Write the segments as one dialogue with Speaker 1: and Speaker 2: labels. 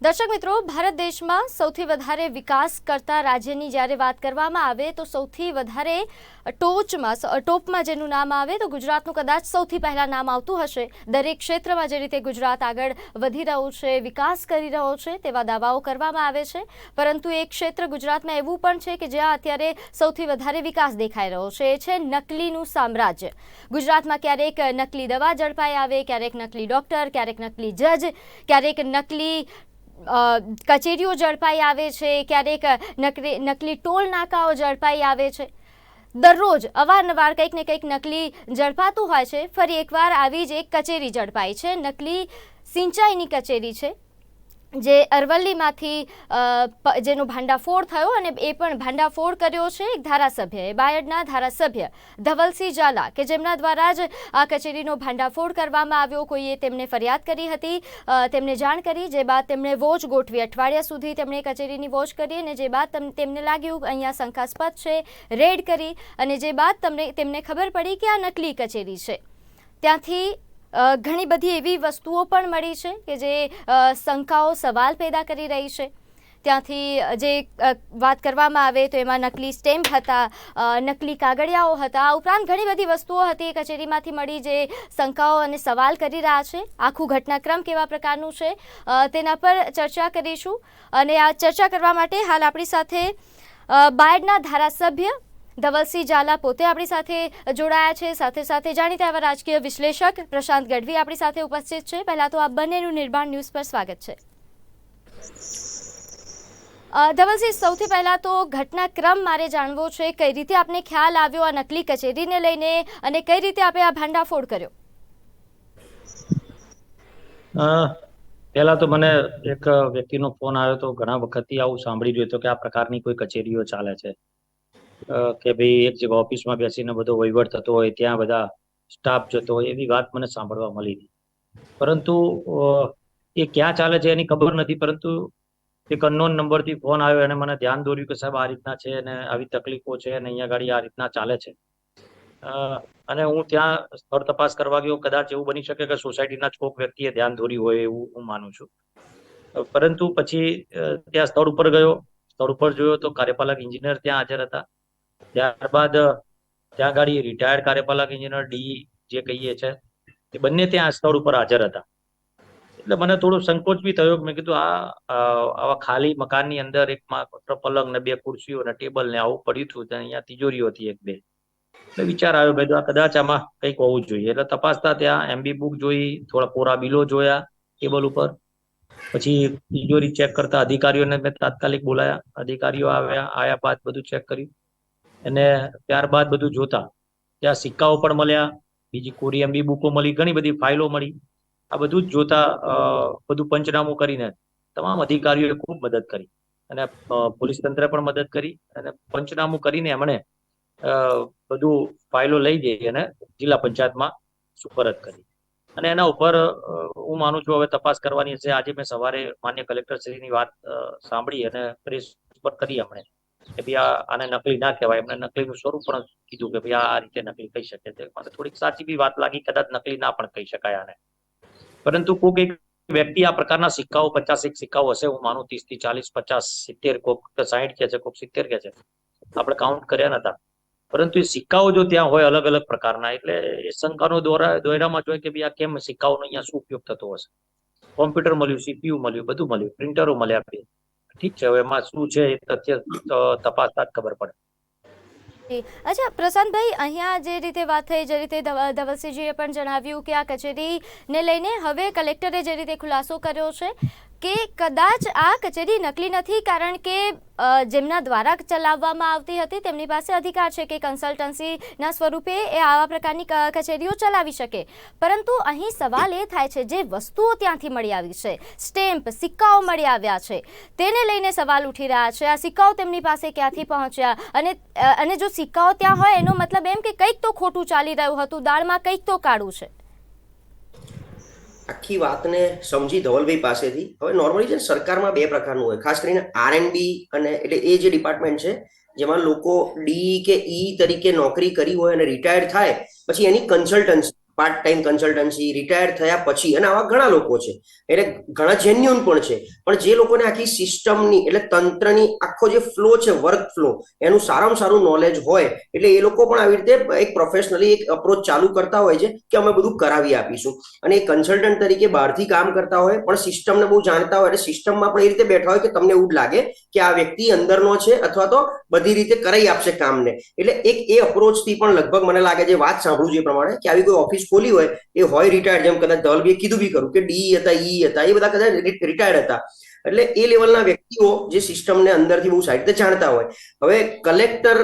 Speaker 1: દર્શક મિત્રો, ભારત દેશમાં સૌથી વધારે વિકાસ કરતા રાજ્યની જ્યારે વાત કરવામાં આવે તો સૌથી વધારે ટોચમાં ટોપમાં જેનું નામ આવે તો ગુજરાતનું કદાચ સૌથી પહેલાં નામ આવતું હશે. દરેક ક્ષેત્રમાં જે રીતે ગુજરાત આગળ વધી રહ્યું છે, વિકાસ કરી રહ્યો છે, તેવા દાવાઓ કરવામાં આવે છે. પરંતુ એક ક્ષેત્ર ગુજરાતમાં એવું પણ છે કે જ્યાં અત્યારે સૌથી વધારે વિકાસ દેખાઈ રહ્યો છે. એ છે નકલીનું સામ્રાજ્ય. ગુજરાતમાં ક્યારેક નકલી દવા ઝડપાઈ આવે, ક્યારેક નકલી ડૉક્ટર, ક્યારેક નકલી જજ, ક્યારેક નકલી કચેરીઓ ઝડપાઈ આવે છે, ક્યારેક નકલી નકલી ટોલ નાકાઓ ઝડપાઈ આવે છે. દરરોજ અવારનવાર કંઈક ને કંઈક નકલી ઝડપાતું હોય છે. ફરી એકવાર આવી જ એક કચેરી ઝડપાઈ છે. નકલી સિંચાઈની કચેરી છે. જે અરવલ્લીમાંથી જેનો ભાંડાફોડ થયો અને એ પણ ભાંડાફોડ કર્યો છે એક ધારાસભ્યએ બાયડના ધારાસભ્ય ધવલસિંહ ઝાલા, કે જેમના દ્વારા જ આ કચેરીનો ભાંડાફોડ કરવામાં આવ્યો. કોઈએ તેમને ફરિયાદ કરી હતી તેમને જાણ કરી, જે બાદ તેમણે વોચ ગોઠવી. અઠવાડિયા સુધી તેમણે કચેરીની વોચ કરી અને જે બાદ તેમને લાગ્યું અહીંયા શંકાસ્પદ છે, રેડ કરી અને જે બાદ તમને, તેમને ખબર પડી કે આ નકલી કચેરી છે. ત્યાંથી ઘણી બધી એવી વસ્તુઓ પણ મળી છે કે જે શંકાઓ સવાલ પેદા કરી રહી છે. ત્યાંથી જે વાત કરવામાં આવે તો એમાં નકલી સ્ટેમ્પ હતા નકલી કાગળિયાઓ હતા, આ ઉપરાંત ઘણી બધી વસ્તુઓ હતી કચેરીમાંથી મળી જે શંકાઓ અને સવાલ કરી રહ્યા છે. આખું ઘટનાક્રમ કેવા પ્રકારનું છે તેના પર ચર્ચા કરીશું. અને આ ચર્ચા કરવા માટે હાલ આપણી સાથે બાયડના ધારાસભ્ય ધવલસિંહ ઝાલા પોતે આપણી સાથે જોડાયા છે. સાથે સાથે જાણીતા એવા રાજકીય વિશ્લેષક પ્રશાંત ગઢવી આપણી સાથે ઉપસ્થિત છે. પહેલા તો આ બંનેનું નિર્માણ ન્યૂઝ પર સ્વાગત છે. ધવલસિંહ, સૌથી પહેલા તો ઘટનાક્રમ મારે જાણવો છે. કઈ રીતે આપને ખ્યાલ આવ્યો આ નકલી કચેરીને લઈને અને કઈ રીતે આપે આ ભાંડાફોડ કર્યો?
Speaker 2: પહેલા તો મને એક વ્યક્તિનો ફોન આવ્યો તો ઘણા વખતથી આવું સાંભળી રહ્યો હતો કે આ પ્રકારની કોઈ કચેરીઓ ચાલે છે. કે ભાઈ એક જગ્યા ઓફિસમાં બેસીને બધો વહીવટ થતો હોય, ત્યાં બધા સ્ટાફ જતો હોય, એવી વાત મને સાંભળવા મળી. હતી પરંતુ એ ક્યાં ચાલે છે એની ખબર નથી, પરંતુ એક અનનોન નંબરથી ફોન આવ્યો અને મને ધ્યાન દોર્યું કે સાહેબ આ રીતના છે અને આવી તકલીફો છે અને અહીંયા ગાડી આ રીતના ચાલે છે. અને હું ત્યાં સ્થળ તપાસ કરવા ગયો, કદાચ એવું બની શકે કે સોસાયટીના જ વ્યક્તિએ ધ્યાન દોર્યું હોય એવું હું માનું છું. પરંતુ પછી ત્યાં સ્થળ ઉપર ગયો, સ્થળ ઉપર જોયો તો કાર્યપાલક ઇન્જિનિયર ત્યાં હાજર હતા. ત્યારબાદ, ત્યાં ગાડી રિટાયર્ડ કાર્યપાલક ઇન્જિનિયર ડી જે કહીએ છે, એ બંને ત્યાં સ્થળ ઉપર હાજર હતા. એટલે મને થોડો સંકોચ બી થયો મેં કીધું, આ આવા ખાલી મકાનની અંદર એક માત્ર પલંગ ને બે ખુરશીઓ ને ટેબલ ને આવું પડ્યું હતું અહીંયા તિજોરીઓ હતી એક બે. એટલે વિચાર આવ્યો ભાઈ આ કદાચ આમાં કંઈક હોવું જોઈએ. એટલે તપાસતા ત્યાં એમબી બુક જોઈ, થોડા કોરા બિલો જોયા ટેબલ ઉપર. પછી તિજોરી ચેક કરતા અધિકારીઓને મેં તાત્કાલિક બોલાયા. અધિકારીઓ આવ્યા, આયા બાદ બધું ચેક કર્યું. અને ત્યારબાદ બધું જોતા. ત્યાં સિક્કાઓ પણ મળ્યા, બીજી કોરિયન બી બુકો મળી, ઘણી બધી ફાઇલો મળી. આ બધું જ જોતા બધું પંચનામું કરીને તમામ અધિકારીઓએ ખૂબ મદદ કરી. અને પોલીસ તંત્રે પણ મદદ કરી અને પંચનામું કરીને એમણે બધું ફાઇલો લઈ જઈ અને જિલ્લા પંચાયતમાં સુપરત કરી. અને એના ઉપર હું માનું છું હવે તપાસ કરવાની છે. આજે મેં સવારે માન્ય કલેક્ટરશ્રીની વાત સાંભળી અને પ્રેસ પર કરી એમણે. કે ભાઈ આને નકલી ના કહેવાય. એમને નકલીનું સ્વરૂપ પણ કીધું કે ભાઈ આ રીતે નકલી કહી શકે છે મને થોડીક સાચી બી વાત લાગી, કદાચ નકલી ના પણ કહી શકાય આને. પરંતુ કોઈક એક વ્યક્તિ આ પ્રકારના સિક્કાઓ પચાસ એક સિક્કાઓ હશે, હું માનું ત્રીસથી ચાલીસ, પચાસ, સિત્તેર, કોક સાહીઠ કે છે, કોક સિત્તેર કે છે. આપણે કાઉન્ટ કર્યા નતા. પરંતુ એ સિક્કાઓ જો ત્યાં હોય અલગ અલગ પ્રકારના, એટલે એ શંકાનો દોરા, દોયરામાં જોઈએ કે ભાઈ આ કેમ સિક્કાઓનો અહીંયા શું ઉપયોગ થતો હશે? કોમ્પ્યુટર મળ્યું સીપીયુ મળ્યું, બધું મળ્યું, પ્રિન્ટરો મળ્યા બે ઠીક છે, હવે એમાં શું છે એ તથ્ય તપાસતા જ ખબર પડે.
Speaker 1: અચ્છા, પ્રશાંતભાઈ, અહીંયા જે રીતે વાત થઈ, જે રીતે ધવલસિંહજીએ પણ જણાવ્યું કે આ કચેરીને લઈને હવે કલેક્ટરે જે રીતે ખુલાસો કર્યો છે કે કદાચ આ કચેરી નકલી નથી કારણ કે જેમના દ્વારા ચલાવવામાં આવતી હતી તેમની પાસે અધિકાર છે કે કન્સલ્ટન્સીના સ્વરૂપે એ આવા પ્રકારની કચેરીઓ ચલાવી શકે. પરંતુ અહીં સવાલ એ થાય છે, જે વસ્તુઓ ત્યાંથી મળી આવી છે, સ્ટેમ્પ, સિક્કાઓ મળી આવ્યા છે, તેને લઈને સવાલ ઉઠી રહ્યા છે. આ સિક્કાઓ તેમની પાસે ક્યાંથી પહોંચ્યા? અને અને જો સિક્કાઓ ત્યાં હોય, એનો મતલબ એમ કે કંઈક તો ખોટું ચાલી રહ્યું હતું, દાળમાં કંઈક તો કાળું છે.
Speaker 3: આખી વાતને સમજી ધવલભાઈ પાસેથી. હવે નોર્મલી છે સરકારમાં બે પ્રકારનું હોય. ખાસ કરીને આર એન્ડ અને એટલે એ જે ડિપાર્ટમેન્ટ છે, જેમાં લોકો ડી કે ઈ તરીકે નોકરી કરી હોય અને રિટાયર્ડ થાય, પછી એની consultancy part time consultancy retire થયા પછી, અને આવા ઘણા લોકો છે. એટલે ઘણા જેન્યુન પણ છે. પણ જે લોકોને આખી સિસ્ટમની એટલે તંત્રની આખો જે ફ્લો છે વર્ક ફ્લો એનું સારામાં સારું નોલેજ હોય, એટલે એ લોકો પણ આવી રીતે એક પ્રોફેશનલી એક અપ્રોચ ચાલુ કરતા હોય છે, કે અમે બધું કરાવી આપીશું. અને એ કન્સલ્ટન્ટ તરીકે બહારથી કામ કરતા હોય, પણ સિસ્ટમને બહુ જાણતા હોય, એટલે સિસ્ટમમાં પણ એ રીતે બેઠા હોય કે તમને એવું લાગે કે આ વ્યક્તિ અંદરનો છે, અથવા તો બધી રીતે કરાઈ આપશે કામને. એટલે એક એ અપ્રોચથી પણ લગભગ મને લાગે છે, વાત સાંભળું છે પ્રમાણે, કે આવી કોઈ ઓફિસ ખોલી હોય, એ હોય રિટાયર્ડ જેમ કદાચ ધવલભાઈએ કીધું બી કરું કે ડી હતા ઈ હતા, એ બધા કદાચ રિટાયર્ડ હતા. એટલે એ લેવલના વ્યક્તિઓ જે સિસ્ટમને અંદરથી બહુ સારી રીતે જાણતા હોય. હવે કલેક્ટર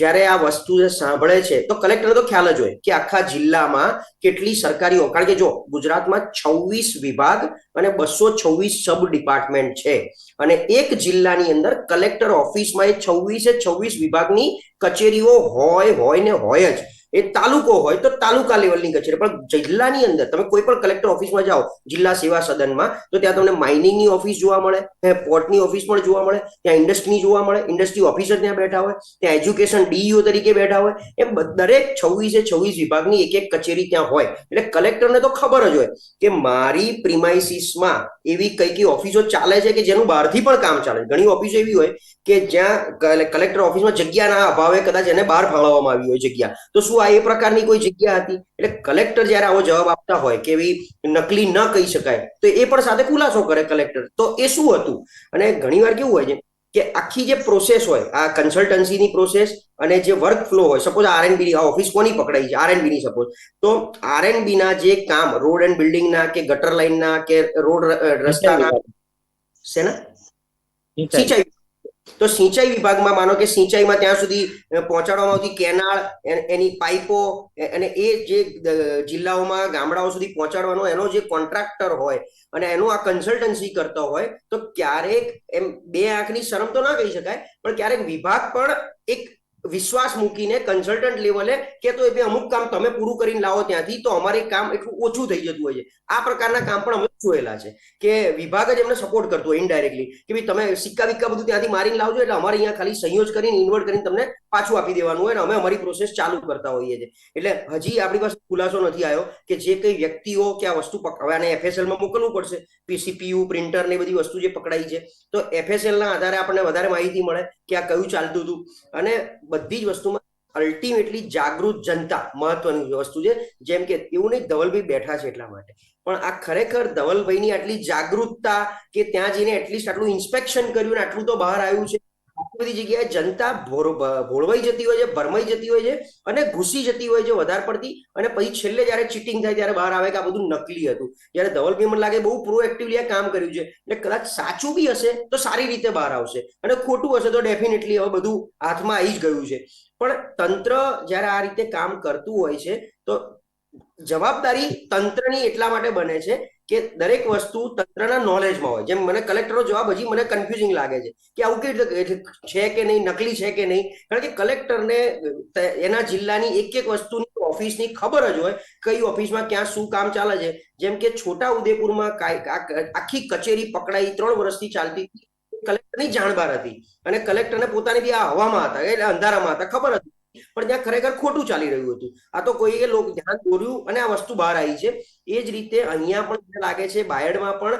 Speaker 3: જ્યારે આ વસ્તુ સાંભળે છે, તો કલેક્ટરને તો ખ્યાલ જ હોય કે આખા જિલ્લામાં કેટલી સરકારી કારણ કે જો ગુજરાતમાં છવ્વીસ વિભાગ અને બસો છવ્વીસ સબ ડિપાર્ટમેન્ટ છે. અને એક જિલ્લાની અંદર કલેક્ટર ઓફિસમાં એ છવ્વીસે છવ્વીસ વિભાગની કચેરીઓ હોય હોય ને હોય જ. એ તાલુકો હોય તો તાલુકા લેવલની કચેરી. પણ જિલ્લાની અંદર તમે કોઈ પણ કલેક્ટર ઓફિસમાં જાઓ, જિલ્લા સેવા સદનમાં, તો ત્યાં તમને માઇનિંગની ઓફિસ જોવા મળે પોર્ટની ઓફિસ પણ જોવા મળે, ત્યાં ઇન્ડસ્ટ્રીની જોવા મળે, ઇન્ડસ્ટ્રી ઓફિસર ત્યાં બેઠા હોય, ત્યાં એજ્યુકેશન ડીઈઓ તરીકે બેઠા હોય, એમ દરેક છવ્વીસે છવ્વીસ વિભાગની એક એક કચેરી ત્યાં હોય. એટલે કલેક્ટરને તો ખબર જ હોય કે મારી પ્રિમાઇસીસમાં એવી કઈ કઈ ઓફિસો ચાલે છે કે જેનું બહારથી પણ કામ ચાલે ઘણી ઓફિસો એવી હોય કે જ્યાં કલેક્ટર ઓફિસમાં જગ્યાના અભાવે કદાચ એને બહાર ફાળવવામાં આવી હોય જગ્યા. તો શું આ એ પ્રકારની કોઈ જગ્યા હતી? એટલે કલેક્ટર જ્યારે આવો જવાબ આપતા હોય કે એવી નકલી ન કહી શકાય તો એ પણ સાથે ખુલાસો કરે કલેક્ટર તો એ શું હતું? અને ઘણીવાર કેવું હોય છે કે આખી જે પ્રોસેસ હોય આ કન્સલ્ટન્સીની પ્રોસેસ અને જે વર્ક ફ્લો હોય સપોઝ આરએનબી આ ઓફિસ કોની પકડાઈ છે? આરએનબી ની સપોઝ તો આરએનબી ના જે કામ રોડ એન્ડ બિલ્ડિંગ ના કે ગટર લાઈન ના કે રોડ રસ્તાના શેના?
Speaker 2: સિંચાઈ.
Speaker 3: તો સિંચાઈ વિભાગમાં માનો કે સિંચાઈમાં ત્યાં સુધી પહોંચાડવામાં આવતી કેનાળ એની પાઇપો અને એ જે જિલ્લાઓમાં, ગામડાઓ સુધી પહોંચાડવાનો એનો જે કોન્ટ્રાક્ટર હોય અને એનું આ કન્સલ્ટન્સી કરતો હોય, તો ક્યારેક એમ બે આંખની શરમ તો ના કહી શકાય, પણ ક્યારેક વિભાગ પણ એક વિશ્વાસ મૂકીને કન્સલ્ટન્ટ લેવલે કે તો એ અમુક કામ તમે પૂરું કરીને લાવો ત્યાંથી, તો અમારે કામ એટલું ઓછું થઈ જતું હોય છે. આ પ્રકારના કામ પણ અમે જોયેલા છે કે વિભાગ જ એમને સપોર્ટ કરતો હોય ઇનડાયરેક્ટલી કે ભાઈ તમે સિક્કા વિક્કા બધું ત્યાંથી મારીને લાવજો એટલે અમારે અહીંયા ખાલી સંયોજ કરીને ઇન્વર્ટ કરીને તમને પાછું આપી દેવાનું હોય અને અમે અમારી પ્રોસેસ ચાલુ કરતા હોઈએ છીએ. એટલે હજી આપણી પાસે ખુલાસો નથી આવ્યો કે જે કઈ વ્યક્તિઓ કે આ વસ્તુ હવે આને એફએસએલમાં મોકલવું પડશે. પીસીપીયુ પ્રિન્ટર ને બધી વસ્તુ જે પકડાઈ છે. તો એફએસએલના આધારે આપણને વધારે માહિતી મળે કે આ કયું ચાલતું હતું. અને બધી જ વસ્તુમાં અલ્ટિમેટલી જાગૃત જનતા મહત્વની વસ્તુ છે. જેમ કે એવું નહીં, ધવલભાઈ બેઠા છે એટલા માટે. પણ આ ખરેખર ધવલભાઈની આટલી જાગૃતતા કે ત્યાં જઈને એટલીસ્ટ આટલું ઇન્સ્પેક્શન કર્યું ને આટલું તો બહાર આવ્યું છે. બધી જગ્યાએ જનતા ભોળવાઈ જતી હોય છે, ભરમાઈ જતી હોય છે અને ઘૂસી જતી હોય છે વધારે પડતી. અને પછી છેલ્લે જ્યારે ચીટિંગ થાય ત્યારે બહાર આવે કે આ બધું નકલી હતું. જ્યારે ધવલભાઈ મને લાગે બહુ પ્રોએક્ટિવલી આ કામ કર્યું છે. એટલે કદાચ સાચું બી હશે તો સારી રીતે બહાર આવશે. અને ખોટું હશે તો ડેફિનેટલી હવે બધું હાથમાં આવી જ ગયું છે. પણ તંત્ર જ્યારે આ રીતે કામ કરતું હોય છે તો જવાબદારી તંત્રની એટલા માટે બને છે કે દરેક વસ્તુ તંત્રના નોલેજમાં હોય. જેમ મને કલેક્ટરનો જવાબ હજી મને કન્ફ્યુઝિંગ લાગે છે કે આવું કેવી છે કે નહીં, નકલી છે કે નહીં? કારણ કે કલેક્ટરને એના જિલ્લાની એક એક વસ્તુની ઓફિસની ખબર જ હોય કઈ ઓફિસમાં ક્યાં શું કામ ચાલે છે. જેમ કે છોટા ઉદેપુરમાં આખી કચેરી પકડાઈ ત્રણ વર્ષથી ચાલતી. કલેક્ટરની જાણબાર હતી. અને કલેક્ટરને પોતાની બી આ હવામાં હતા, એટલે અંધારામાં હતા, ખબર હતી પણ ત્યાં ખરેખર ખોટું ચાલી રહ્યું હતું. આ તો કોઈએ લોક ધ્યાન દોર્યું અને આ વસ્તુ બહાર આવી છે. એ જ રીતે અહીંયા પણ મને લાગે છે બાયડમાં પણ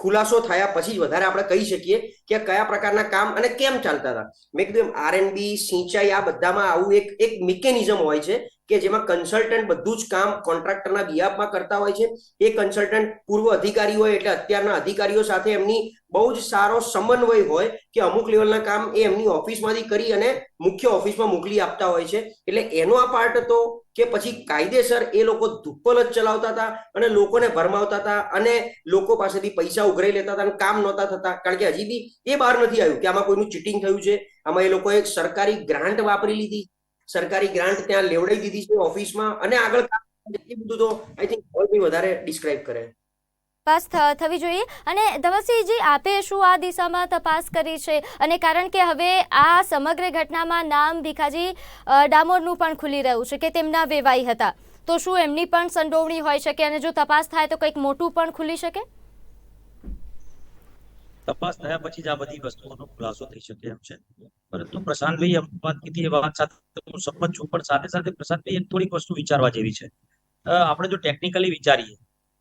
Speaker 3: ખુલાસો થયા પછી જ વધારે આપણે કહી શકીએ કે કયા પ્રકારના કામ અને કેમ ચાલતા હતા. મેં કીધું એમ આરએનબી સિંચાઈ આ બધામાં આવું એક એક મિકેનિઝમ હોય છે. કે જેમાં કન્સલ્ટન્ટ બધું જ કામ કોન્ટ્રાક્ટરના બિહાફમાં કરતા હોય છે. એ કન્સલ્ટન્ટ પૂર્વ અધિકારી હોય એટલે અત્યારના અધિકારીઓ સાથે એમની બહુ જ સારો સમન્વય હોય કે અમુક લેવલના કામ એ એમની ઓફિસમાંથી કરી અને મુખ્ય ઓફિસમાં મોકલી આપતા હોય છે. એટલે એનો આ પાર્ટ હતો કે પછી કાયદેસર એ લોકો ધુપ્પલ જ ચલાવતા હતા અને લોકોને ભરમાવતા હતા અને લોકો પાસેથી પૈસા ઉઘરાઈ લેતા હતા અને કામ નહોતા થતા. કારણ કે હજી બી એ બહાર નથી આવ્યું કે આમાં કોઈનું ચીટિંગ થયું છે. આમાં એ લોકોએ સરકારી ગ્રાન્ટ વાપરી લીધી. સરકારી ગ્રાન્ટ ત્યાં લેવડાઈ દીધી છે ઓફિસમાં અને આગળ એ બધું તો આઈ થિંક વધારે ડિસ્ક્રાઇબ કરે.
Speaker 1: તપાસ થવી જોઈએ. અને ધવસિંહજી આપે શું આ દિશામાં તપાસ કરી છે? અને કારણ કે હવે આ સમગ્ર ઘટનામાં નામ ભીખાજી ડામોરનું પણ ખુલી રહ્યું છે કે તેમના વેવાઈ હતા. તો શું એમની પણ સંડોવણી હોઈ શકે? અને જો તપાસ થાય તો કંઈક મોટું પણ ખુલી શકે?
Speaker 2: તપાસ થયા પછી જ આ બધી વસ્તુઓનો ખુલાસો થઈ શકે એમ છે. પરંતુ પ્રશાંતભાઈ વાત કીધી એ વાત સાથે હું સંમત છું, પણ સાથે સાથે પ્રશાંતભાઈ એક થોડીક વસ્તુ વિચારવા જેવી છે. આપણે જો ટેકનિકલી વિચારીએ,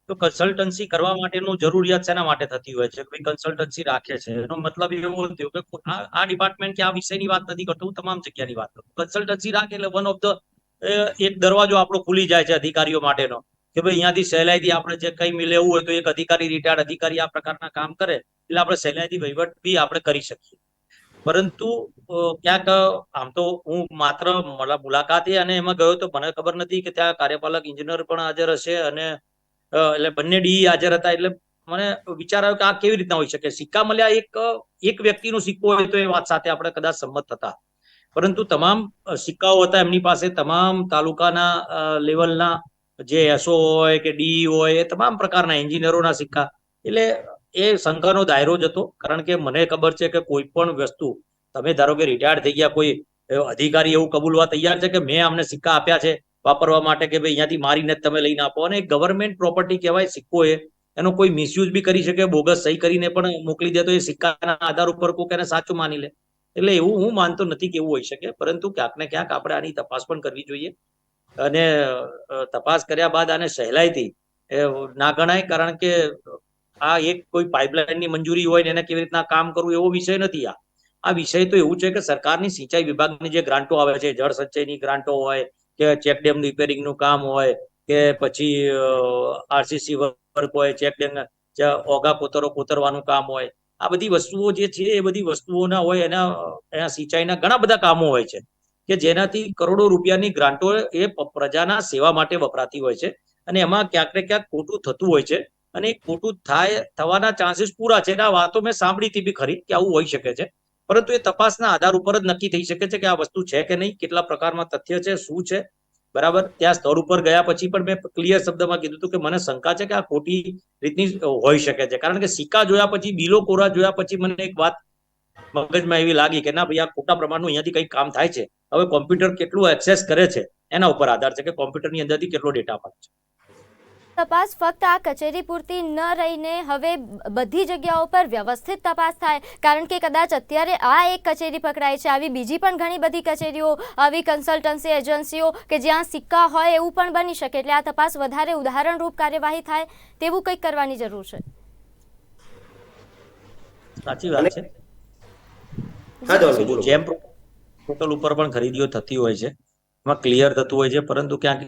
Speaker 2: તો કન્સલ્ટન્સી કરવા માટેનું જરૂરિયાત શેના માટે થતી હોય છે? કોઈ કન્સલ્ટન્સી રાખે છે? એનો મતલબ એવો થયો કે આ ડિપાર્ટમેન્ટ કે આ વિષયની વાત નથી કરતો, હું તમામ જગ્યાની વાત કરું. કન્સલ્ટન્સી રાખે એટલે વન ઓફ ધ એક દરવાજો આપણો ખુલી જાય છે અધિકારીઓ માટેનો. કે ભાઈ અહીંયાથી સહેલાઈથી આપણે જે કઈ લેવું હોય તો એક અધિકારી રિટાયર્ડ અધિકારી આ પ્રકારના કામ કરે એટલે આપણે સહેલાઈથી વહીવટ બી આપણે કરી શકીએ. પરંતુ ક્યાંક, આમ તો હું માત્ર મુલાકાતે અને એમાં ગયો તો મને ખબર નથી કે ત્યાં કાર્યપાલક ઇજનેર પણ હાજર હશે અને એટલે બંને ડી હાજર હતા એટલે મને વિચાર આવ્યો કે આ કેવી રીતના હોઈ શકે. સિક્કા મળ્યા એક એક વ્યક્તિનો સિક્કો હોય તો એ વાત સાથે આપણે કદાચ સંમત થતા પરંતુ તમામ સિક્કાઓ હતા એમની પાસે, તમામ તાલુકાના લેવલના જે એસઓ હોય કે ડી હોય, એ તમામ પ્રકારના એન્જિનિયરોના સિક્કા. એટલે એ શંકાનો દાયરો જ હતો. કારણ કે મને ખબર છે કે કોઈ પણ વસ્તુ, તમે ધારો કે રિટાયર્ડ થઈ ગયા, કોઈ અધિકારી એવું કબૂલવા તૈયાર છે કે મેં અમને સિક્કા આપ્યા છે વાપરવા માટે કે ભાઈ અહીંયાથી મારીને તમે લઈને આપો. અને ગવર્મેન્ટ પ્રોપર્ટી કહેવાય સિક્કો એ, એનો કોઈ મિસયુઝ બી કરી શકે, બોગસ સહી કરીને પણ મોકલી દે તો એ સિક્કાના આધાર ઉપર કોક એને સાચું માની લે. એટલે એવું હું માનતો નથી કે એવું હોઈ શકે, પરંતુ ક્યાંક ને ક્યાંક આપણે આની તપાસ પણ કરવી જોઈએ. અને તપાસ કર્યા બાદ આને સહેલાઈથી ના ગણાય, કારણ કે આ એક કોઈ પાઇપલાઇનની મંજૂરી હોય એને કેવી રીતના કામ કરવું એવો વિષય નથી આ. આ વિષય તો એવું છે કે સરકારની સિંચાઈ વિભાગની જે ગ્રાન્ટો આવે છે, જળ સંચયની ગ્રાન્ટો હોય, કે ચેક ડેમ રિપેરિંગનું કામ હોય, કે પછી આરસીસી વર્ક હોય, ચેક ડેમ ઓગા કોતરો કોતરવાનું કામ હોય. આ બધી વસ્તુઓ જે છે એ બધી વસ્તુઓના હોય એના એના સિંચાઈના ઘણા બધા કામો હોય છે. કે જેનાથી કરોડો રૂપિયાની ગ્રાન્ટો એ પ્રજાના સેવા માટે વપરાતી હોય છે. અને એમાં ક્યાંક ને ક્યાંક ખોટું થતું હોય છે. અને ખોટું થાય, થવાના ચાન્સીસ પૂરા છે. આ વાતો મેં સાંભળી હતી ખરી કે આવું હોઈ શકે છે. પરંતુ એ તપાસના આધાર ઉપર જ નક્કી થઈ શકે છે કે આ વસ્તુ છે કે નહીં, કેટલા પ્રકારમાં તથ્ય છે, શું છે. બરાબર? ત્યાં સ્થળ ઉપર ગયા પછી પણ મેં ક્લિયર શબ્દમાં કીધું હતું કે મને શંકા છે કે આ ખોટી રીતની હોઈ શકે છે. કારણ કે સિક્કા જોયા પછી, બિલો કોરા જોયા પછી મને એક વાત મગજમાં એવી લાગી કે ના ભાઈ આ ખોટા પ્રમાણનું અહીંયાથી કંઈક કામ થાય છે. હવે કોમ્પ્યુટર કેટલું એક્સેસ કરે છે એના ઉપર આધાર છે કે કોમ્પ્યુટરની અંદરથી કેટલો ડેટા પડે છે.
Speaker 1: તપાસ ફક્ત આ કચેરી પૂરતી ન રહીને હવે બધી જગ્યાઓ પર વ્યવસ્થિત તપાસ થાય કારણ કે કદાચ અત્યારે આ એક કચેરી પકડાય છે આવી બીજી પણ ઘણી બધી કચેરીઓ આવી કન્સલ્ટન્સી એજન્સીઓ કે જ્યાં સિક્કા હોય એવું પણ બની શકે. એટલે આ તપાસ વધારે ઉદાહરણરૂપ કાર્યવાહી થાય તેવું કંઈક કરવાની જરૂર છે.
Speaker 2: સાચી વાત છે.
Speaker 3: હા તો
Speaker 2: જેમ પોર્ટલ ઉપર પણ ખરીદીઓ થતી હોય છે. એમાં ક્લિયર થતું હોય છે પરંતુ ક્યાંક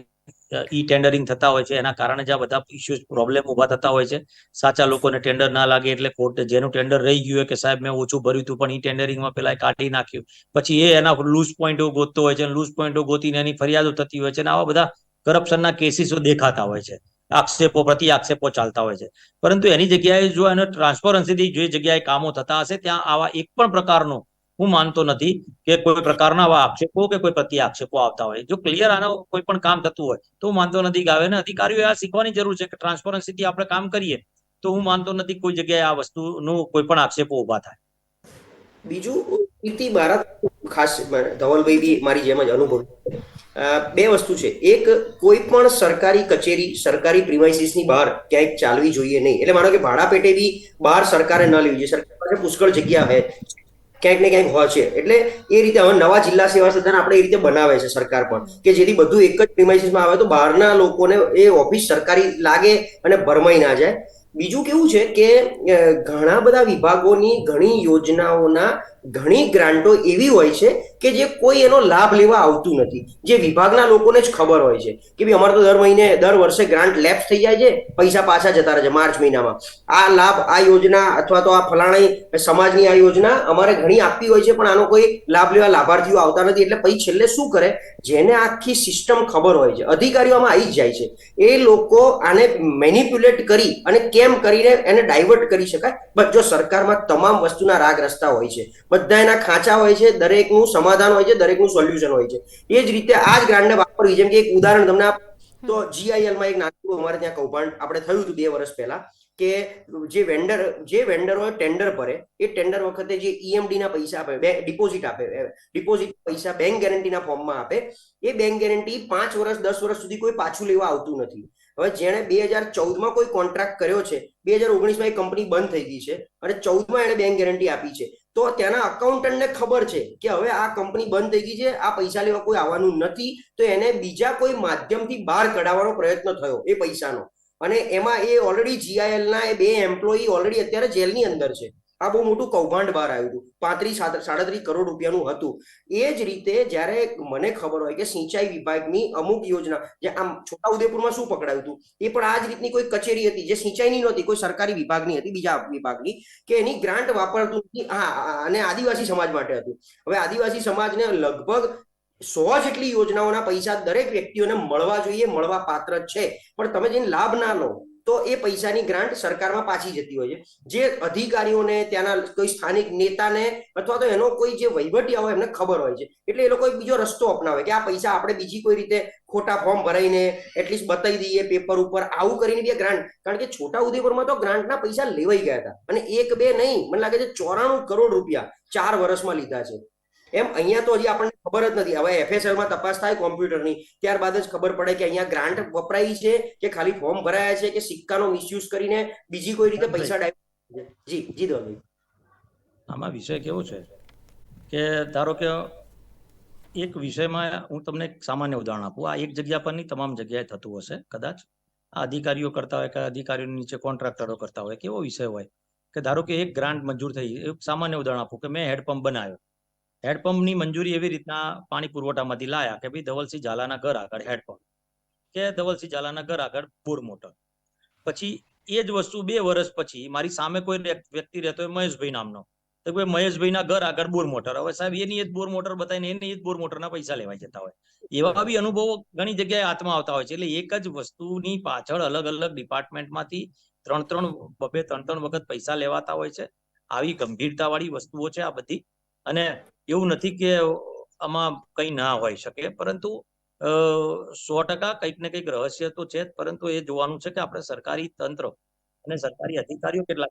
Speaker 2: ઈ ટેન્ડરિંગ થતા હોય છે. એના કારણે જ આ બધા ઇસ્યુઝ પ્રોબ્લેમ ઊભા થતા હોય છે. સાચા લોકોને ટેન્ડર ના લાગે એટલે કોર્ટ જેનું ટેન્ડર રહી ગયું કે સાહેબ મેં ઓછું ભર્યું હતું પણ ઈ ટેન્ડરિંગમાં પેલા કાઢી નાખ્યું. પછી એ એના લૂઝ પોઈન્ટો ગોતતો હોય છે લૂઝ પોઈન્ટો ગોતીને એની ફરિયાદો થતી હોય છે અને આવા બધા કરપ્શનના કેસીસો દેખાતા હોય છે. આક્ષેપો પ્રતિ આક્ષેપો ચાલતા હોય છે. પરંતુ એની જગ્યાએ જો એને ટ્રાન્સપરન્સીથી જે જગ્યાએ કામો થતા હશે ત્યાં આવા એક પણ પ્રકારનો હું માનતો નથી કે કોઈ પ્રકારના આક્ષેપો કે કોઈ પ્રતિ આક્ષેપો આવતા હોય. જો ક્લિયર આનો કોઈ પણ કામ થતું હોય, તો હું માનતો નથી કે આવે ને અધિકારીઓ આ શીખવાની જરૂર છે કે ટ્રાન્સપરન્સીથી આપણે કામ કરીએ. તો હું માનતો નથી કોઈ જગ્યાએ આ વસ્તુનું કોઈ પણ આક્ષેપો ઊભા થાય.
Speaker 3: બીજું કીર્તિ મારા ખાસ ધવલભાઈ બી મારી જેમ જ અનુભવ બે વસ્તુ છે. એક, કોઈ પણ સરકારી કચેરી, સરકારી પ્રિમાઇસીસની બહાર ક્યાંક ચાલવી જોઈએ નહીં. એટલે માનો કે ભાડા પેટે બી બહાર સરકારે ન લેવી જોઈએ. સરકાર પાસે પુષ્કળ જગ્યા હોય ક્યાંક ને ક્યાંક હોય છે. એટલે એ રીતે હવે નવા જિલ્લા સેવા સદન આપણે એ રીતે બનાવે છે સરકાર પણ. કે જેથી બધું એક જ પ્રિમાઇસીસમાં આવે તો બહારના લોકોને એ ઓફિસ સરકારી લાગે અને ભરમાઈ ના જાય. બીજું કેવું છે કે ઘણા બધા વિભાગોની ઘણી યોજનાઓના ઘણી ગ્રાન્ટો એવી હોય છે કે જે કોઈ એનો લાભ લેવા આવતું નથી. જે વિભાગના લોકોને જ ખબર હોય છે કે ભાઈ અમારે તો દર મહિને, દર વર્ષે ગ્રાન્ટ લેપ્સ થઈ જાય છે, પૈસા પાછા જતા રહે છે માર્ચ મહિનામાં. આ લાભ, આ યોજના અથવા તો આ ફલાણી સમાજની આ યોજના અમારે ઘણી આપવી હોય છે, પણ આનો કોઈ લાભ લેવા લાભાર્થીઓ આવતા નથી. એટલે પછી છેલ્લે શું કરે? જેને આખી સિસ્ટમ ખબર હોય છે, અધિકારીઓ આમાં આવી જ જાય છે. એ લોકો આને મેનિપ્યુલેટ કરી અને કેમ કરીને એને ડાયવર્ટ કરી શકાય? બસ જો સરકારમાં તમામ વસ્તુના રાગ રસ્તા હોય છે બધા એના ખાંચા હોય છે દરેકનું સમાધાન હોય છે દરેકનું સોલ્યુશન હોય છે. એ જ રીતે આ જ ગ્રાન્ડને વાપરવી. જેમ કે એક ઉદાહરણ તમને તો જીઆઈએલમાં એક નાનું અમારે ત્યાં કૌભાંડ આપણે થયું હતું બે વર્ષ પહેલા કે જે વેન્ડર જે વેન્ડરો ટેન્ડર ભરે એ ટેન્ડર વખતે જે ઈએમડી ના પૈસા આપે બે ડિપોઝિટ આપે ડિપોઝિટ પૈસા બેંક ગેરંટીના ફોર્મમાં આપે. એ બેંક ગેરંટી પાંચ વર્ષ દસ વર્ષ સુધી કોઈ પાછું લેવા આવતું નથી. હવે જેણે બે હજાર ચૌદમાં કોઈ કોન્ટ્રાક્ટ કર્યો છે બે હજાર ઓગણીસમાં એ કંપની બંધ થઈ ગઈ છે અને ચૌદમાં એણે બેંક ગેરંટી આપી છે. તો ત્યાંના અકાઉન્ટન્ટને ખબર છે કે હવે આ કંપની બંધ થઈ ગઈ છે, આ પૈસા લેવા કોઈ આવવાનું નથી, તો એને બીજા કોઈ માધ્યમથી બહાર કઢાવવાનો પ્રયત્ન થયો એ પૈસાનો. અને એમાં એ ઓલરેડી જીઆઈએલના એ બે એમ્પ્લોયી ઓલરેડી અત્યારે જેલની અંદર છે. આ બહુ મોટું કૌભાંડ બહાર આવ્યું હતું. પાંત્રીસ સાડત્રીસ કરોડ રૂપિયાનું હતું. એ જ રીતે જ્યારે મને ખબર હોય કે સિંચાઈ વિભાગની અમુક યોજના, જે આમ છોટાઉદેપુરમાં શું પકડાયું હતું, એ પણ આ જ રીતની કોઈ કચેરી હતી, જે સિંચાઈની નહોતી, કોઈ સરકારી વિભાગની હતી, બીજા વિભાગની, કે એની ગ્રાન્ટ વાપરતું હા, અને આદિવાસી સમાજ માટે હતું. હવે આદિવાસી સમાજને લગભગ સો જેટલી યોજનાઓના પૈસા દરેક વ્યક્તિઓને મળવા જોઈએ, મળવા પાત્ર છે. પણ તમે જેને લાભ ના લો તો એ પૈસાની ગ્રાન્ટ સરકારમાં પાછી જતી હોય છે. જે અધિકારીઓને, ત્યાંના કોઈ સ્થાનિક નેતાને અથવા તો એનો કોઈ જે વહીવટી હોય એમને ખબર હોય છે. એટલે એ લોકો બીજો રસ્તો અપનાવે કે આ પૈસા આપણે બીજી કોઈ રીતે ખોટા ફોર્મ ભરાઈને એટલીસ્ટ બતાવી દઈએ પેપર ઉપર. આવું કરીને બી ગ્રાન્ટ. કારણ કે છોટા ઉદેપુરમાં તો ગ્રાન્ટના પૈસા લેવાઈ ગયા હતા. અને એક બે નહીં. મને લાગે છે ચોરાણું કરોડ રૂપિયા ચાર વર્ષમાં લીધા છે. એમ અહીંયા તો હજી આપણને ખબર જ નથી. હવે એફએસએલમાં માં તપાસ થાય કોમ્પ્યુટરની ત્યારબાદ જ ખબર પડે કે અહીંયા ગ્રાન્ટ વપરાઈ છે કે ખાલી ફોર્મ ભરાયા છે કે સિક્કાનો મિસયુઝ કરીને બીજી કોઈ રીતે પૈસા ડાયવર્ટ જી જી ધવલભાઈ.
Speaker 2: આમાં વિષય કેવો છે? કે ધારો કે એક વિષયમાં હું તમને એક સામાન્ય ઉદાહરણ આપું. આ એક જગ્યા પર નહીં તમામ જગ્યાએ થતું હશે કદાચ. આ અધિકારીઓ કરતા હોય કે અધિકારીઓની નીચે કોન્ટ્રાક્ટરો કરતા હોય કેવો વિષય હોય? કે ધારો કે એક ગ્રાન્ટ મંજૂર થઈ એક સામાન્ય ઉદાહરણ આપું કે મેં હેડપંપ બનાવ્યો. હેડપંપની મંજૂરી એવી રીતના પાણી પુરવઠામાંથી લાયા કે ભાઈ ધવલસિંહ ઝાલાના ઘર આગળ હેડપંપ કે ધવલસિંહ ઝાલાના ઘર આગળ બોર મોટર. પછી એ જ વસ્તુ બે વર્ષ પછી મારી સામે કોઈ વ્યક્તિ રહેતો હોય મહેશભાઈ નામનો. તો ભાઈ મહેશભાઈના ઘર આગળ બોર મોટર. હવે સાહેબ, એની જ બોર મોટર બતાવીને એની જ બોર મોટરના પૈસા લેવાઈ જતા હોય. એવા બી અનુભવો ઘણી જગ્યાએ હાથમાં આવતા હોય છે. એટલે એક જ વસ્તુની પાછળ અલગ અલગ ડિપાર્ટમેન્ટમાંથી ત્રણ ત્રણ બબે ત્રણ ત્રણ વખત પૈસા લેવાતા હોય છે. આવી ગંભીરતાવાળી વસ્તુઓ છે આ બધી. અને એવું નથી કે આમાં કઈ ના હોઈ શકે, પરંતુ સો ટકા કંઈક ને કંઈક રહસ્ય તો છે પરંતુ એ જોવાનું છે કે આપણે સરકારી તંત્ર અને સરકારી અધિકારીઓ કેટલા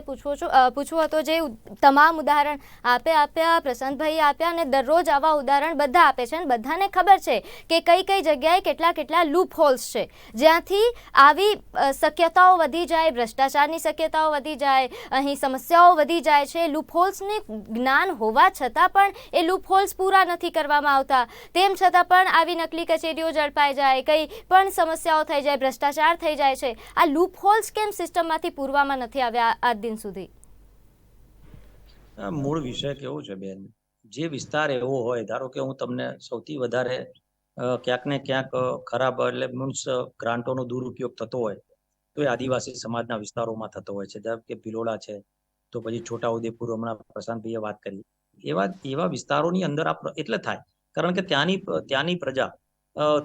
Speaker 1: પૂછવું છું પૂછવું હતું જે તમામ ઉદાહરણ આપે આપ્યા પ્રશાંતભાઈ આપ્યા અને દરરોજ આવા ઉદાહરણ બધા આપે છે અને બધાને ખબર છે કે કઈ કઈ જગ્યાએ કેટલા કેટલા લૂપ હોલ્સ છે. જ્યાંથી આવી શક્યતાઓ વધી જાય, ભ્રષ્ટાચારની શક્યતાઓ વધી જાય, અહીં સમસ્યાઓ વધી જાય છે લૂપ હોલ્સને જ્ઞાન હોવા છતાં પણ એ લૂપ હોલ્સ પૂરા નથી કરવામાં આવતા. તેમ છતાં પણ આવી નકલી કચેરીઓ ઝડપાઈ જાય, કંઈ પણ સમસ્યાઓ થઈ જાય, ભ્રષ્ટાચાર થઈ જાય છે. આ લૂપ હોલ્સ કેમ સિસ્ટમમાંથી પૂરવામાં નથી આવ્યા? દિન સુધી?
Speaker 2: મૂળ વિષય કેવું છે બેન? જે વિસ્તાર એવો હોય, ધારો કે હું તમને સૌથી વધારે ક્યાંક ને ક્યાંક ખરાબ એટલે મીન્સ ગ્રાન્ટોનો દુરુપયોગ થતો હોય, તો એ આદિવાસી સમાજના વિસ્તારોમાં થતો હોય છે. જેમ કે ભિલોડા છે, તો પછી છોટાઉદેપુર, હમણાં પ્રશાંતભાઈએ વાત કરી. એવા એવા વિસ્તારોની અંદર આ એટલે થાય. કારણ કે ત્યાંની ત્યાંની પ્રજા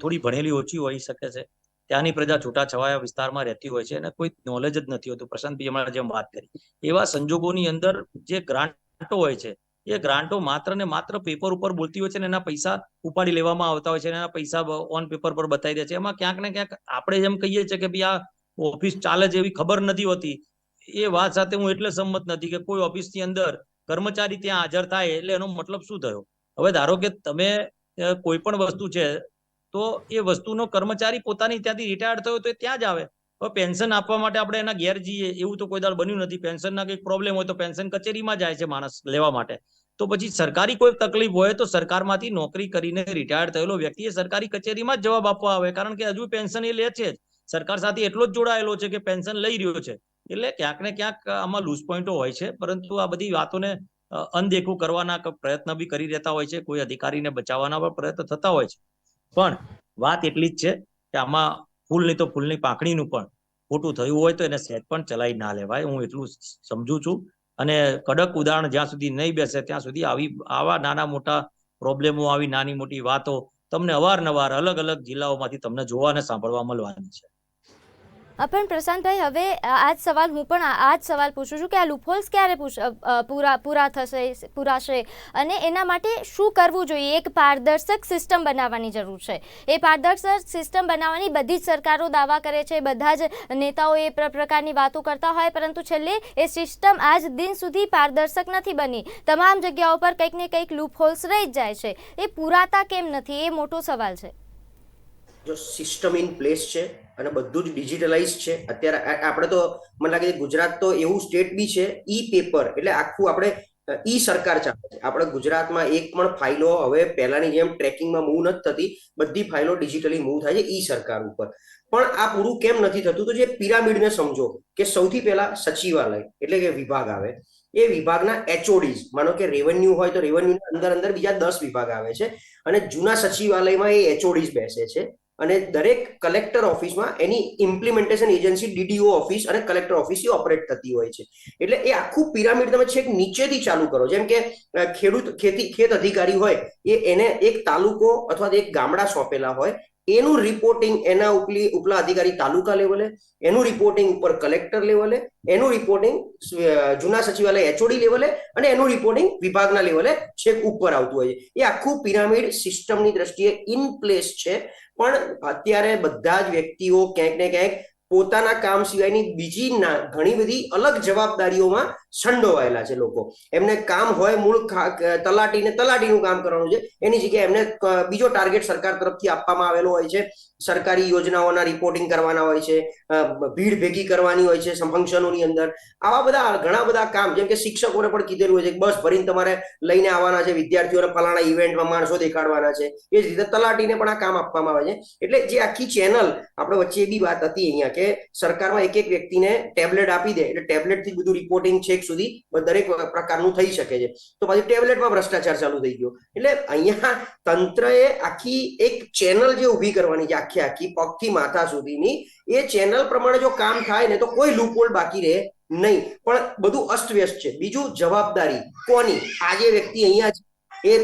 Speaker 2: થોડી ભણેલી ઓછી હોઈ શકે છે. ત્યાંની પ્રજા છૂટાછવાયા વિસ્તારમાં રહેતી હોય છે અને કોઈ નોલેજ જ નથી હોતું. પ્રશાંતભાઈ હમણાં જેમ વાત કરી. એવા સંજોગોની અંદર જે ગ્રાન્ટો હોય છે, એ ગ્રાન્ટો માત્ર ને માત્ર પેપર ઉપર બોલતી હોય છે ને એના પૈસા ઉપાડી લેવામાં આવતા હોય છે એના પૈસા ઓન પેપર પર બતાવી દે છે. એમાં ક્યાંક ને ક્યાંક આપણે જેમ કહીએ છીએ કે ભાઈ આ ઓફિસ ચાલે છે એવી ખબર નથી હોતી. એ વાત સાથે હું એટલે સંમત નથી કે કોઈ ઓફિસની અંદર કર્મચારી ત્યાં હાજર થાય એટલે એનો મતલબ શું થયો? હવે ધારો કે તમે કોઈ પણ વસ્તુ છે તો એ વસ્તુનો કર્મચારી પોતાની ત્યાંથી રિટાયર્ડ થયો તો એ ત્યાં જ આવે. હવે પેન્શન આપવા માટે આપણે એના ઘેર જઈએ, એવું તો કોઈ દાળ બન્યું નથી. પેન્શનના કંઈક પ્રોબ્લેમ હોય તો પેન્શન કચેરીમાં જાય છે માણસ લેવા માટે. તો પછી સરકારી કોઈ તકલીફ હોય તો સરકારમાંથી નોકરી કરીને રિટાયર્ડ થયેલો વ્યક્તિ એ સરકારી કચેરીમાં જ જવાબ આપવા આવે. કારણ કે હજુ પેન્શન એ લે છે જ. સરકાર સાથે એટલો જ જોડાયેલો છે કે પેન્શન લઈ રહ્યો છે. એટલે ક્યાંક ને ક્યાંક આમાં લૂઝ પોઈન્ટો હોય છે. પરંતુ આ બધી વાતોને અનદેખું કરવાના પ્રયત્ન બી કરી રહેતા હોય છે. કોઈ અધિકારીને બચાવવાના પણ પ્રયત્ન થતા હોય છે. પણ વાત એટલી જ છે કે આમાં ફૂલની તો ફૂલની પાંખડીનું પણ ખોટું થયું હોય તો એને સેટ પણ ચલાવી ના લેવાય. હું એટલું સમજુ છું. અને કડક ઉદાહરણ જ્યાં સુધી નહીં બેસે ત્યાં સુધી આવી, આવા નાના મોટા પ્રોબ્લેમો, આવી નાની મોટી વાતો તમને અવારનવાર અલગ અલગ જિલ્લાઓમાંથી તમને જોવા અને સાંભળવા મળવાની છે.
Speaker 1: પણ પ્રશાંતભાઈ હવે આ જ સવાલ હું પણ આ જ સવાલ પૂછું છું કે આ લૂપહોલ્સ ક્યારે પૂરા પૂરા થશે, પૂરાશે અને એના માટે શું કરવું જોઈએ? એક પારદર્શક સિસ્ટમ બનાવવાની જરૂર છે. એ પારદર્શક સિસ્ટમ બનાવવાની બધી જ સરકારો દાવા કરે છે. બધા જ નેતાઓ એ પ્ર- પ્રકારની વાતો કરતા હોય, પરંતુ છેલ્લે એ સિસ્ટમ આજ દિન સુધી પારદર્શક નથી બની. તમામ જગ્યાઓ પર કંઈક ને કંઈક લૂપહોલ્સ રહી જ જાય છે. એ પૂરાતા કેમ નથી? એ મોટો સવાલ છે.
Speaker 3: જો સિસ્ટમ ઇન પ્લેસ છે અને બધું જ ડિજિટલાઇઝ છે. અત્યારે આપણે તો, મને લાગે છે ગુજરાત તો એવું સ્ટેટ બી છે ઈ પેપર એટલે આખું આપણે ઈ સરકાર ચાલે છે. આપણે ગુજરાતમાં એક પણ ફાઇલો હવે પહેલાની જેમ ટ્રેકિંગમાં મૂવ નથી થતી. બધી ફાઇલો ડિજિટલી મૂવ થાય છે ઈ સરકાર ઉપર. પણ આ પૂરું કેમ નથી થતું? તો જે પિરામિડને સમજો કે સૌથી પહેલા સચિવાલય, એટલે કે વિભાગ આવે. એ વિભાગના એચઓડીઝ, માનો કે રેવન્યુ હોય તો રેવન્યુ અંદર અંદર બીજા દસ વિભાગ આવે છે. અને જૂના સચિવાલયમાં એ એચઓડીઝ બેસે છે. અને દરેક કલેક્ટર ઓફિસમાં એની ઇમ્પ્લિમેન્ટેશન એજન્સી ડીડીઓ ઓફિસ અને કલેક્ટર ઓફિસ ઓપરેટ થતી હોય છે. એટલે એ આખું પિરામિડ તમે છેક નીચેથી ચાલુ કરો. જેમ કે ખેડૂત ખેતી, ખેત અધિકારી હોય, એ એને એક તાલુકો અથવા એક ગામડા સોંપેલા હોય એનું રિપોર્ટિંગ એના ઉપલી, ઉપલા અધિકારી તાલુકા લેવલે, એનું રિપોર્ટિંગ ઉપર કલેક્ટર લેવલે, એનું રિપોર્ટિંગ જૂના સચિવાલય એચઓડી લેવલે અને એનું રિપોર્ટિંગ વિભાગના લેવલે છેક ઉપર આવતું હોય છે. એ આખું પિરામિડ સિસ્ટમની દ્રષ્ટિએ ઇન પ્લેસ છે. પણ અત્યારે બધા જ વ્યક્તિઓ ક્યાંક ને ક્યાંક પોતાના કામ સિવાયની બીજી ઘણી બધી અલગ જવાબદારીઓમાં સંડોવાયેલા છે લોકો. એમને કામ હોય મૂળ તલાટીને તલાટીનું કામ કરવાનું છે. એની જગ્યાએ એમને બીજો ટાર્ગેટ સરકાર તરફથી આપવામાં આવેલો હોય છે. સરકારી યોજનાઓના રિપોર્ટિંગ કરવાના હોય છે. ભીડ ભેગી કરવાની હોય છે ફંક્શનોની અંદર. આવા બધા, ઘણા બધા કામ, જેમ કે શિક્ષકોને પણ કીધેલું હોય છે બસ ભરીને તમારે લઈને આવવાના છે, વિદ્યાર્થીઓને ફલાણા ઇવેન્ટમાં માણસો દેખાડવાના છે. એ જ રીતે તલાટીને પણ આ કામ આપવામાં આવે છે. એટલે જે આખી ચેનલ આપણે વચ્ચે એ બી વાત હતી અહીંયા કે સરકારમાં એક એક વ્યક્તિને ટેબ્લેટ આપી દે. એટલે ટેબ્લેટથી બધું રિપોર્ટિંગ છેક સુધી દરેક પ્રકારનું થઈ શકે છે. તો પછી ટેબ્લેટમાં ભ્રષ્ટાચાર ચાલુ થઈ ગયો. એટલે અહીંયા તંત્રએ આખી એક ચેનલ જે ઊભી કરવાની છે, આખી આખી, પગથી માથા સુધીની, એ ચેનલ પ્રમાણે જો કામ થાય ને, તો કોઈ લૂપોલ બાકી રહે નહીં. પણ બધું અસ્તવ્યસ્ત છે. બીજું જવાબદારી કોની? આજે વ્યક્તિ અહીંયા એ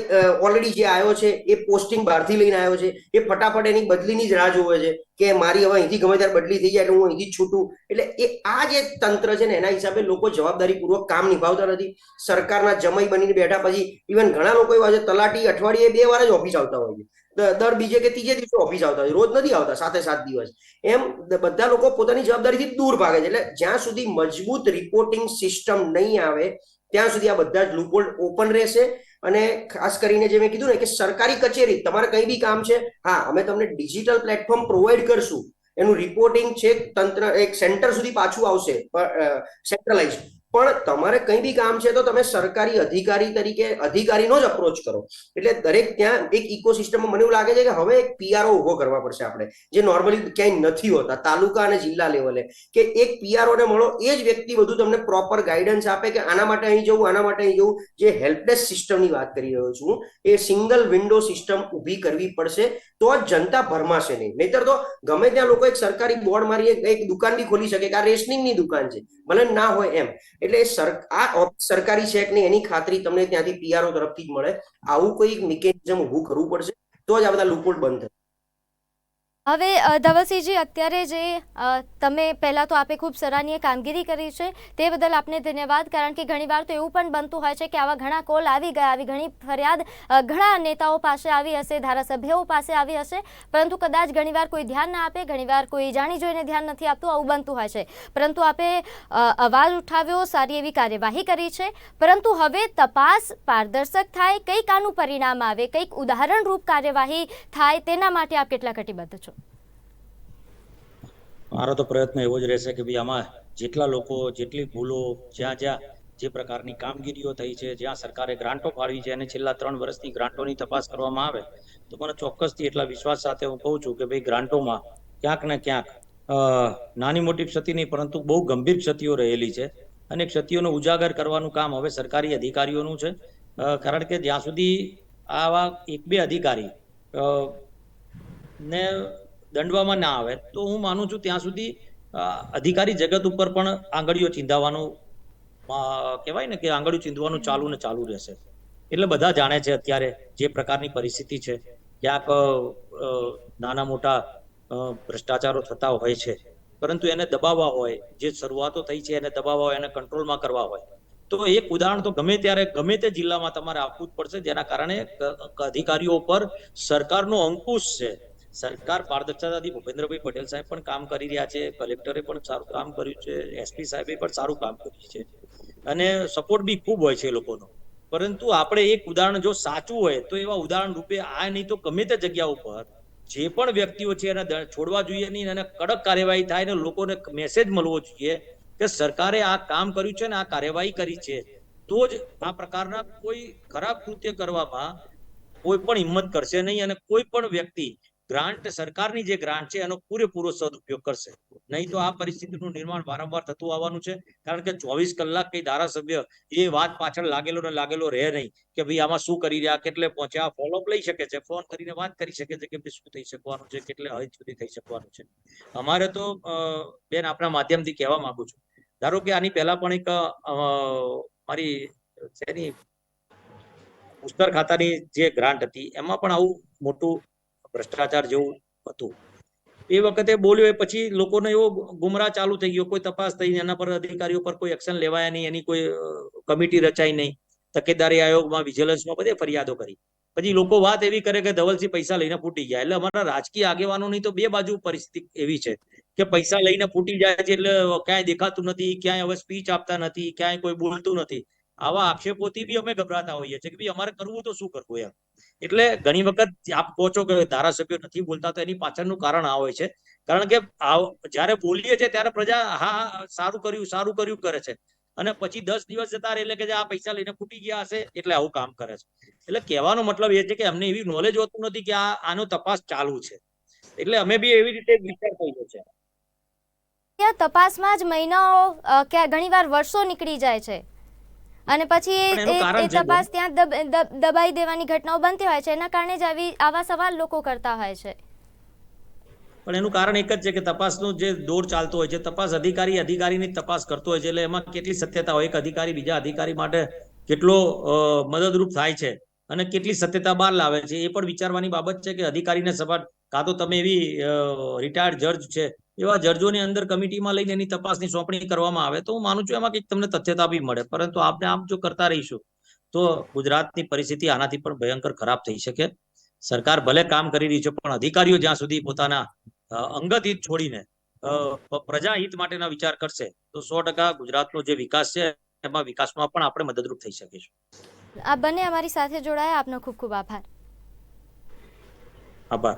Speaker 3: ઓલરેડી જે આવ્યો છે, એ પોસ્ટિંગ બહારથી લઈને આવ્યો છે, એ ફટાફટ એની બદલીની જ રાહ જોવે છે કે મારી હવે અહીંથી ગમે ત્યારે બદલી થઈ જાય એટલે હું અહીંથી છૂટું. એટલે એ, આ જે તંત્ર છે ને, એના હિસાબે લોકો જવાબદારીપૂર્વક કામ નિભાવતા નથી. સરકારના જમાઈ બનીને બેઠા પછી ઇવન ઘણા લોકો એવા છે, તલાટી, અઠવાડિયે બે વાર જ ઓફિસ આવતા હોય છે. દર બીજે કે ત્રીજે દિવસે ઓફિસ આવતા હોય રોજ નથી આવતા, સાથે સાત દિવસ. એમ બધા લોકો પોતાની જવાબદારીથી દૂર ભાગે છે. એટલે જ્યાં સુધી મજબૂત રિપોર્ટિંગ સિસ્ટમ નહીં આવે, ત્યાં સુધી આ બધા જ લૂપોલ્ડ ઓપન રહેશે. અને ખાસ કરીને જે મેં કીધું ને કે સરકારી કચેરી, તમારે કંઈ બી કામ છે, હા, અમે તમને ડિજિટલ પ્લેટફોર્મ પ્રોવાઈડ કરશું. એનું રિપોર્ટિંગ છે તંત્ર, એક સેન્ટર સુધી પાછું આવશે સેન્ટ્રલાઇઝ પણ તમારે કંઈ બી કામ છે તો તમે સરકારી અધિકારી તરીકે, અધિકારીનો જ અપ્રોચ કરો. એટલે દરેક ત્યાં એક ઇકોસિસ્ટમમાં મને એવું લાગે છે કે હવે એક પીઆરઓ ઊભો કરવા પડશે આપણે. જે નોર્મલી ક્યાંય નથી હોતા, તાલુકા અને જિલ્લા લેવલે કે એક પીઆરઓને મળો, એ જ વ્યક્તિ બધું તમને પ્રોપર ગાઈડન્સ આપે કે આના માટે અહીં જવું, આના માટે અહીં જવું. જે હેલ્પડેસ્ક સિસ્ટમની વાત કરી રહ્યો છું, એ સિંગલ વિન્ડો સિસ્ટમ ઊભી કરવી પડશે, તો જ જનતા ભરમાશે નહીં. નહીતર તો ગમે ત્યાં લોકો એક સરકારી બોર્ડ મારી એક- એક દુકાન બી ખોલી શકે, કે આ રેશનિંગની દુકાન છે. ભલે ના હોય એમ. એટલે આ ઓફિસ સરકારી છે કે નહીં એની ખાતરી તમને ત્યાંથી પીઆરઓ તરફથી જ મળે. આવું કોઈ મિકેનિઝમ ઊભું કરવું પડશે તો જ આ બધા લૂપોટ બંધ થશે
Speaker 1: હવે ધવલસિંહજી, અત્યારે જે તમે પહેલાં તો આપે ખૂબ સરાહનીય કામગીરી કરી છે, તે બદલ આપને ધન્યવાદ. કારણ કે ઘણીવાર તો એવું પણ બનતું હોય છે કે આવા ઘણા કોલ આવી ગયા, આવી ઘણી ફરિયાદ ઘણા નેતાઓ પાસે આવી હશે, ધારાસભ્યો પાસે આવી હશે. પરંતુ કદાચ ઘણીવાર કોઈ ધ્યાન ના આપે ઘણીવાર કોઈ જાણી જોઈને ધ્યાન નથી આપતું, આવું બનતું હોય છે. પરંતુ આપે અવાજ ઉઠાવ્યો, સારી એવી કાર્યવાહી કરી છે. પરંતુ હવે તપાસ પારદર્શક થાય, કંઈક આનું પરિણામ આવે, કંઈક ઉદાહરણરૂપ કાર્યવાહી થાય, તેના માટે આપ કેટલા કટિબદ્ધ છો?
Speaker 2: મારો તો પ્રયત્ન એવો જ રહેશે કે ભાઈ આમાં જેટલા લોકો, જેટલી ભૂલો જ્યાં જ્યાં જે પ્રકારની કામગીરીઓ થઈ છે, જ્યાં સરકારે ગ્રાન્ટો ફાળવી છે અને છેલ્લા ત્રણ વર્ષથી ગ્રાન્ટોની તપાસ કરવામાં આવે, તો મને ચોક્કસથી એટલા વિશ્વાસ સાથે હું કહું છું કે ભાઈ ગ્રાન્ટોમાં ક્યાંક ને ક્યાંક નાની મોટી ક્ષતિ નહીં, પરંતુ બહુ ગંભીર ક્ષતિઓ રહેલી છે અને ક્ષતિઓનો ઉજાગર કરવાનું કામ હવે સરકારી અધિકારીઓનું છે. કારણ કે જ્યાં સુધી આવા એક બે અધિકારી ને દંડવામાં ના આવે, તો હું માનું છું ત્યાં સુધી અધિકારી જગત ઉપર પણ આંગળીઓ ચીંધાવાનું કહેવાય ને કે આંગળીઓ ચીંધવાનું ચાલુ ને ચાલુ રહેશે. એટલે બધા જાણે છે અત્યારે જે પ્રકારની પરિસ્થિતિ છે, ક્યાંક નાના મોટા ભ્રષ્ટાચારો થતા હોય છે. પરંતુ એને દબાવવા હોય, જે શરૂઆતો થઈ છે એને દબાવવા હોય, એને કંટ્રોલમાં કરવા હોય. તો એક ઉદાહરણ તો ગમે ત્યારે, ગમે તે જિલ્લામાં તમારે આપવું જ પડશે, જેના કારણે અધિકારીઓ પર સરકારનો અંકુશ છે. સરકાર પારદર્શિતાથી ભૂપેન્દ્રભાઈ પટેલ સાહેબ પણ કામ કરી રહ્યા છે. કલેક્ટરે પણ સારું કામ કર્યું છે. એસપી સાહેબે પણ સારું કામ કર્યું છે. અને સપોર્ટ બી ખૂબ હોય છે એ લોકોનો. પરંતુ આપણે એક ઉદાહરણ જો સાચું હોય તો એવા ઉદાહરણ રૂપે આ નહીં તો ગમે તે જગ્યા ઉપર જે પણ વ્યક્તિઓ છે એને છોડવા જોઈએ નહીં અને કડક કાર્યવાહી થાય ને લોકોને મેસેજ મળવો જોઈએ કે સરકારે આ કામ કર્યું છે ને આ કાર્યવાહી કરી છે, તો જ આ પ્રકારના કોઈ ખરાબ કૃત્ય કરવામાં કોઈ પણ હિંમત કરશે નહીં અને કોઈ પણ વ્યક્તિ ગ્રાન્ટ સરકારની જે ગ્રાન્ટ છે, એનો પૂરેપૂરો સદુપયોગ કરશે. નહીં તો આ પરિસ્થિતિનું નિર્માણ વારંવાર થતું આવવાનું છે, કારણ કે ચોવીસ કલાક કઈ ધારાસભ્ય એ વાત પાછળ લાગેલો ને લાગેલો રહે નહીં, કે ભાઈ આમાં શું કરી રહ્યા, કેટલે પહોંચ્યા ફોલોઅપ લઈ શકે છે ફોન કરીને વાત કરી શકે છે કે ભાઈ શું થઈ શકવાનું છે, કેટલે હદ સુધી થઈ શકવાનું છે. અમારે તો બેન આપણા માધ્યમથી કહેવા માંગુ છું. ધારો કે આની પહેલા પણ એક મારી શેની ખાતાની જે ગ્રાન્ટ હતી, એમાં પણ આવું મોટું ભ્રષ્ટાચાર જેવું હતું. એ વખતે બોલ્યો એ પછી લોકોને એવો ગુમરાહ ચાલુ થઈ ગયો, કોઈ તપાસ થઈ એના પર અધિકારીઓ પર કોઈ એક્શન લેવાયા નહીં, એની કોઈ કમિટી રચાઈ નહીં. તકેદારી આયોગમાં, વિજિલન્સમાં બધે ફરિયાદો કરી. પછી લોકો વાત એવી કરે કે ધવલસિંહ પૈસા લઈને ફૂટી ગયા. એટલે અમારા રાજકીય આગેવાનોની તો બે બાજુ પરિસ્થિતિ એવી છે કે પૈસા લઈને ફૂટી જાય છે એટલે ક્યાંય દેખાતું નથી, ક્યાંય હવે સ્પીચ આપતા નથી, ક્યાંય કોઈ બોલતું નથી. આવા આક્ષેપોથી બી અમે ગભરાતા હોઈએ છીએ કે ભાઈ અમારે કરવું તો શું કરવું એમ. એટલે ઘણી વખત આપ કહો છો કે ધારાસભ્યો નથી બોલતા તો એની પાછળનું કારણ આ હોય છે. કારણ કે જયારે બોલીએ છીએ ત્યારે પ્રજા હા સારું કર્યું સારું કર્યું કરે છે. અને પછી દસ દિવસ જતા એટલે કે આ પૈસા લઈને ફૂટી ગયા હશે એટલે આવું કામ કરે છે. એટલે કહેવાનો મતલબ એ છે કે અમને એવી નોલેજ હોતું નથી કે આ, આનો તપાસ ચાલુ છે. એટલે અમે બી એવી રીતે વિચાર કર્યો છે.
Speaker 1: તપાસમાં જ મહિનાઓ ક્યાં ઘણીવાર વર્ષો નીકળી જાય છે. અને પછી એ-. તપાસ ત્યાં દબ- દબ- દબાઈ દેવાની ઘટનાઓ બનતી હોય છે એના કારણે જ આવી આવા સવાલ લોકો કરતા હોય છે.
Speaker 2: પણ એનું કારણ એક જ છે કે તપાસનો જે દોર ચાલતો હોય છે તપાસ અધિકારી અધિકારીની તપાસ કરતો હોય છે એટલે એમાં કેટલી સત્યતા હોય? એક અધિકારી બીજા અધિકારી માટે કેટલો મદદરૂપ થાય છે અને કેટલી સત્યતા બહાર લાવે છે? એ પણ વિચારવાની બાબત છે કે અધિકારીને સભા કાં તો તમે એવી રિટાયર્ડ જજ છે એવા જર્જોની અંદર કમિટીમાં લઈને એની તપાસની સોંપણી કરવામાં આવે તો હું માનું છું એમાં કંઈક તમને તથ્યતા બી મળે. પરંતુ આપણે આમ જો કરતા રહીશું તો ગુજરાતની પરિસ્થિતિ આનાથી પણ ભયંકર ખરાબ થઈ શકે. સરકાર ભલે કામ કરી રહી છે પણ અધિકારીઓ જ્યાં સુધી પોતાના અંગત હિત છોડીને પ્રજા હિત માટેના વિચાર કરશે તો સો ટકા ગુજરાતનો જે વિકાસ છે એમાં વિકાસમાં પણ આપણે મદદરૂપ થઈ શકીશું.
Speaker 1: આ બંને અમારી સાથે જોડાયા. આપનો ખૂબ ખૂબ આભાર.
Speaker 2: આભાર.